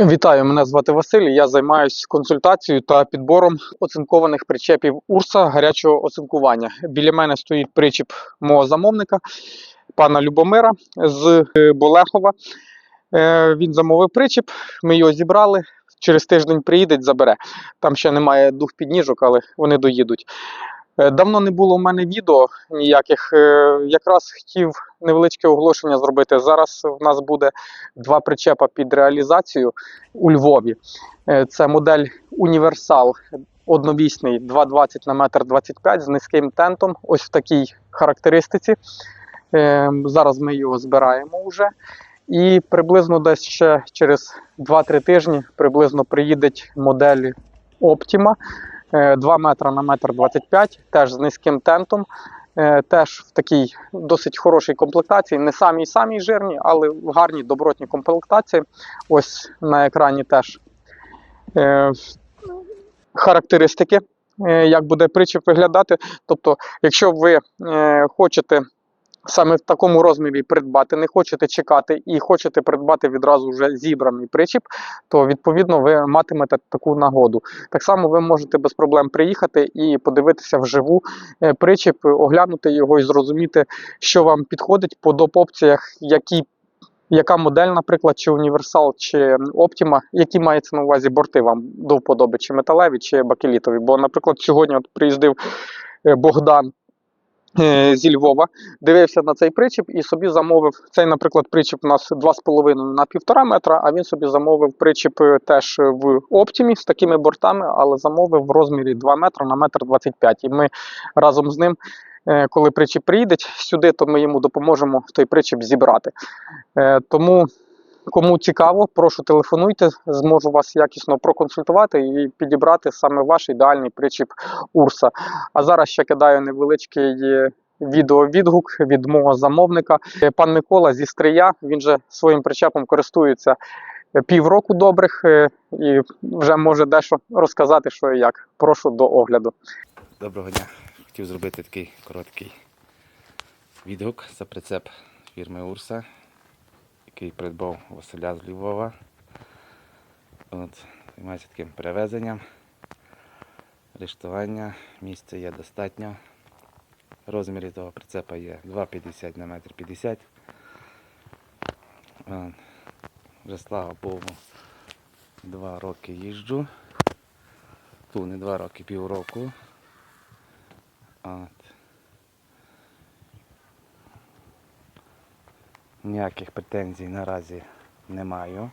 Вітаю, мене звати Василь. Я займаюся консультацією та підбором оцинкованих причепів Урса гарячого оцинкування. Біля мене стоїть причіп мого замовника, пана Любомира з е, Болехова. Е, Він замовив причіп, ми його зібрали. Через тиждень приїде, забере. Там ще немає дух підніжок, але вони доїдуть. Е, Давно не було у мене відео ніяких. Е, Якраз хотів невеличке оголошення зробити. Зараз в нас буде два причепа під реалізацію у Львові. Е, Це модель Універсал одновісний 220 на метр 25 з низьким тентом. Ось в такій характеристиці. Зараз ми його збираємо вже. І приблизно десь ще через 2-3 тижні приблизно приїде модель Optima 2 метра на метр 25, теж з низьким тентом. Е, Теж в такій досить хорошій комплектації, не самій самій жирні, але в гарній добротній комплектації. Ось на екрані теж е, характеристики, е, як буде причіп виглядати. Тобто, якщо ви е, хочете саме в такому розмірі придбати, не хочете чекати і хочете придбати відразу вже зібраний причіп, то відповідно ви матимете таку нагоду. Так само ви можете без проблем приїхати і подивитися вживу е, причіп, оглянути його і зрозуміти, що вам підходить по доп. опціях, які. Яка модель, наприклад, чи універсал, чи Optima, які мається на увазі борти вам до вподоби, чи металеві, чи бакелітові. Бо, наприклад, сьогодні от приїздив е, Богдан зі Львова, дивився на цей причіп і собі замовив цей, наприклад, причіп у нас 2,5 на 1,5 метра, а він собі замовив причіп е, теж в Оптімі з такими бортами, але замовив в розмірі 2 метри на метр 25. І ми разом з ним, е, коли причіп приїде сюди, то ми йому допоможемо той причіп зібрати. Е, Тому. Кому цікаво, прошу телефонуйте, зможу вас якісно проконсультувати і підібрати саме ваш ідеальний причіп Урса. А зараз ще кидаю невеличкий е, відеовідгук від мого замовника. Пан Микола зі Стрия, він же своїм причепом користується е, півроку добрих е, і вже може дещо розказати, що і як. Прошу до огляду. Доброго дня. Хотів зробити такий короткий відгук за прицеп фірми Урса, який придбав Василя з Львова. От, займаюся таким перевезенням, рештування. Місця є достатньо. Розміри того прицепа є 2,50 на 1,50 м. Вже слава Богу, два роки їжджу. Ту не два роки, півроку. От. Ніяких претензій наразі не маю.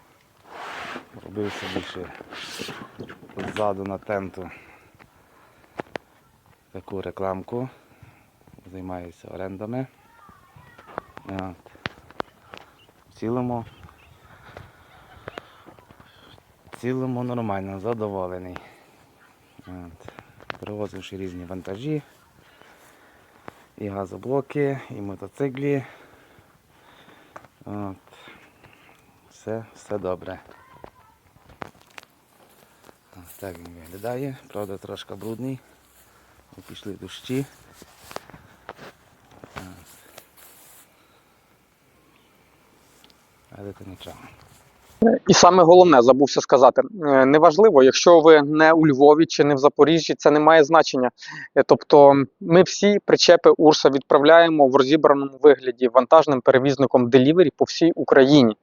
Робився більше ззаду на тенту таку рекламку. Займаюся орендами. От. В цілому. В цілому нормально, задоволений. От. Перевозивши різні вантажі, і газоблоки, і мотоциклі. От. Все, все добре. Ось так він виглядає. Правда, трошки брудний. Бо Пішли дощі. От. Але то нічого. І саме головне, забувся сказати, е, неважливо, якщо ви не у Львові чи не в Запоріжжі, це не має значення. Е, Тобто ми всі причепи Урса відправляємо в розібраному вигляді вантажним перевізником Delivery по всій Україні.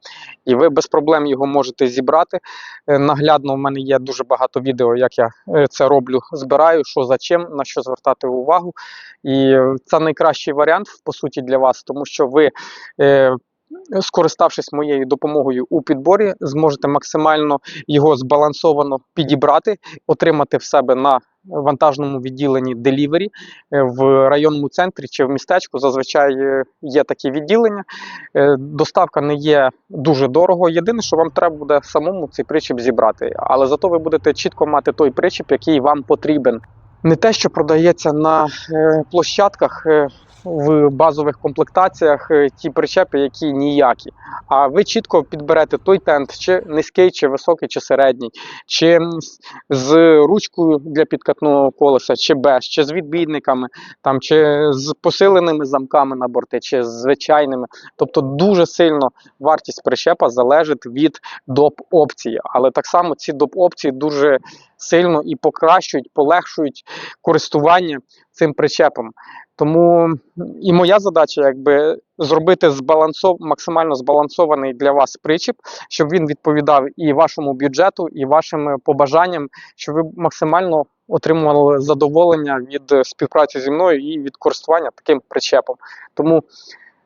І ви без проблем його можете зібрати. Е, Наглядно в мене є дуже багато відео, як я це роблю, збираю, що за чим, на що звертати увагу. І це найкращий варіант, по суті, для вас, тому що ви. Е, скориставшись моєю допомогою у підборі, зможете максимально його збалансовано підібрати, отримати в себе на вантажному відділенні Delivery е, в районному центрі чи в містечку. Зазвичай е, є такі відділення. Е, Доставка не є дуже дорого. Єдине, що вам треба буде самому цей причіп зібрати. Але зато ви будете чітко мати той причіп, який вам потрібен. Не те, що продається на площадках. В базових комплектаціях е, ті причепи, які ніякі. А ви чітко підберете той тент, чи низький, чи високий, чи середній, чи з ручкою для підкатного колеса, чи без, чи з відбійниками, там, чи з посиленими замками на борти, чи з звичайними. Тобто дуже сильно вартість причепа залежить від доп опції. Але так само ці доп опції дуже сильно і покращують, полегшують користування цим причепом. Тому і моя задача, якби зробити збалансов, максимально збалансований для вас причіп, щоб він відповідав і вашому бюджету, і вашим е, побажанням, щоб ви максимально отримували задоволення від е, співпраці зі мною і від користування таким причепом. Тому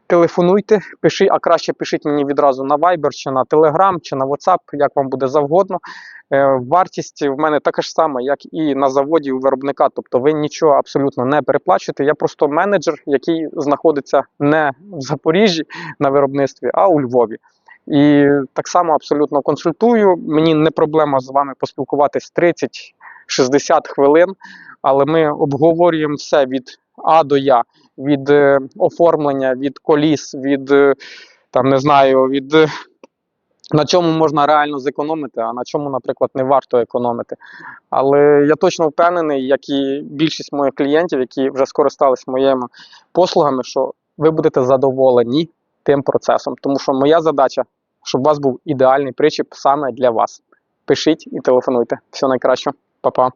телефонуйте, пишіть, а краще пишіть мені відразу на Viber, чи на Telegram, чи на WhatsApp, як вам буде завгодно. Е, Вартість в мене така ж сама, як і на заводі у виробника. Тобто ви нічого абсолютно не переплачуєте. Я просто менеджер, який знаходиться не в Запоріжжі на виробництві, а у Львові. І так само абсолютно консультую. Мені не проблема з вами поспілкуватись 30-60 хвилин, але ми обговорюємо все від А до Я, від е, оформлення, від коліс, від е, там не знаю, від е, на чому можна реально зекономити, а на чому, наприклад, не варто економити. Але я точно впевнений, як і більшість моїх клієнтів, які вже скористались моїми послугами, що ви будете задоволені тим процесом. Тому що моя задача, щоб у вас був ідеальний причіп саме для вас. Пишіть і телефонуйте. Всього найкращого, Па-па.